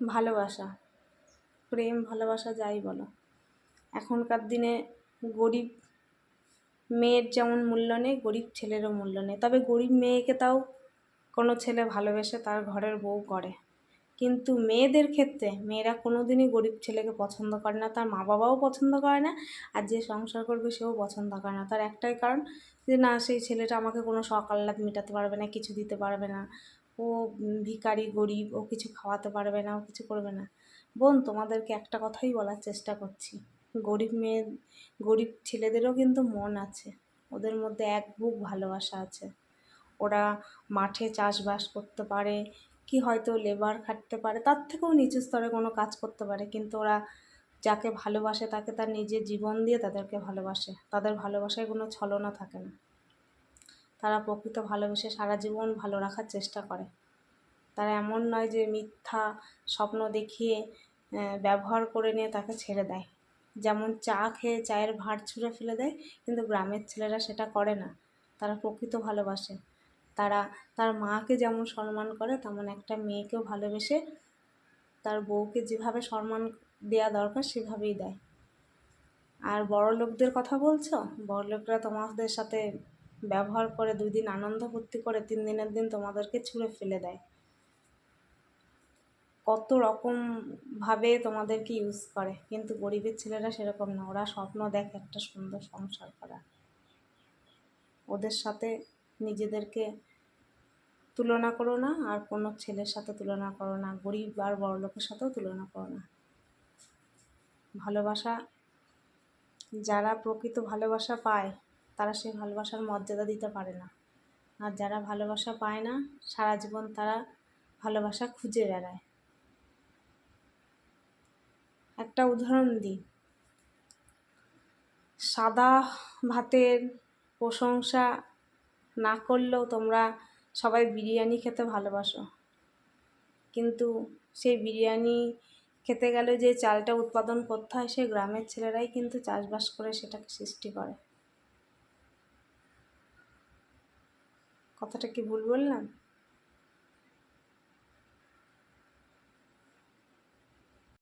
ভালোবাসা, প্রেম, ভালোবাসা যাই বলো। এখনকার দিনে গরিব মেয়ের যেমন মূল্য নেই, গরিব ছেলেরও মূল্য নেই। তবে গরিব মেয়েকে তাও কোনো ছেলে ভালোবেসে তার ঘরের বউ করে। কিন্তু মেয়েদের ক্ষেত্রে মেয়েরা কোনো দিনই গরিব ছেলেকে পছন্দ করে না, তার মা বাবাও পছন্দ করে না, আর যে সংসার করবে সেও পছন্দ করে না। তার একটাই কারণ যে, না, সেই ছেলেটা আমাকে কোনো আহ্লাদ মেটাতে পারবে না, কিছু দিতে পারবে না। ও ভিখারি, গরিব, ও কিছু খাওয়াতে পারবে না, ও কিছু করবে না। বোন, তোমাদেরকে একটা কথাই বলার চেষ্টা করছি। গরিব মেয়ে, গরিব ছেলেদেরও কিন্তু মন আছে। ওদের মধ্যে এক বুক ভালোবাসা আছে। ওরা মাঠে চাষবাস করতে পারে, কি হয়তো লেবার খাটতে পারে, তার থেকেও নিচু স্তরে কোনো কাজ করতে পারে, কিন্তু ওরা যাকে ভালোবাসে তাকে তার নিজের জীবন দিয়ে তাদেরকে ভালোবাসে। তাদের ভালোবাসায় কোনো ছলনা থাকে না। তারা প্রকৃত ভালোবেসে সারা জীবন ভালো রাখার চেষ্টা করে। তারা এমন নয় যে মিথ্যা স্বপ্ন দেখিয়ে ব্যবহার করে নিয়ে তাকে ছেড়ে দেয়। যেমন চা খেয়ে চায়ের ভাঁড় ছুঁড়ে ফেলে দেয়, কিন্তু গ্রামের ছেলেরা সেটা করে না। তারা প্রকৃত ভালোবাসে। তারা, তার মাকে যেমন সম্মান করে, তেমন একটা মেয়েকেও ভালোবেসে তার বউকে যেভাবে সম্মান দেওয়া দরকার, সেভাবেই দেয়। আর বড় লোকদের কথা বলছো? বড় লোকরা তোমাদের সাথে ব্যবহার করে দুই দিন আনন্দ ফুর্তি করে তিন দিনের দিন তোমাদেরকে ছুঁড়ে ফেলে দেয়। কত রকমভাবে তোমাদেরকে ইউজ করে, কিন্তু গরিবের ছেলেরা সেরকম না। ওরা স্বপ্ন দেখে একটা সুন্দর সংসার করা। ওদের সাথে নিজেদেরকে তুলনা করো না, আর কোনো ছেলের সাথে তুলনা করো না। গরিব আর বড়লোকের সাথেও তুলনা করো না। ভালোবাসা যারা প্রকৃত ভালোবাসা পায় তারা সেই ভালোবাসার মর্যাদা দিতে পারে না। আর যারা ভালোবাসা পায় না, সারা জীবন তারা ভালোবাসা খুঁজে বেড়ায়। একটা উদাহরণ দিই। সাদা ভাতের প্রশংসা না করলেও তোমরা সবাই বিরিয়ানি খেতে ভালোবাসো। কিন্তু সেই বিরিয়ানি খেতে গেলে যে চালটা উৎপাদন করতে হয়, সেই গ্রামের ছেলেরাই কিন্তু চাষবাস করে সেটাকে সৃষ্টি করে। কথাটা কি ভুল বললাম?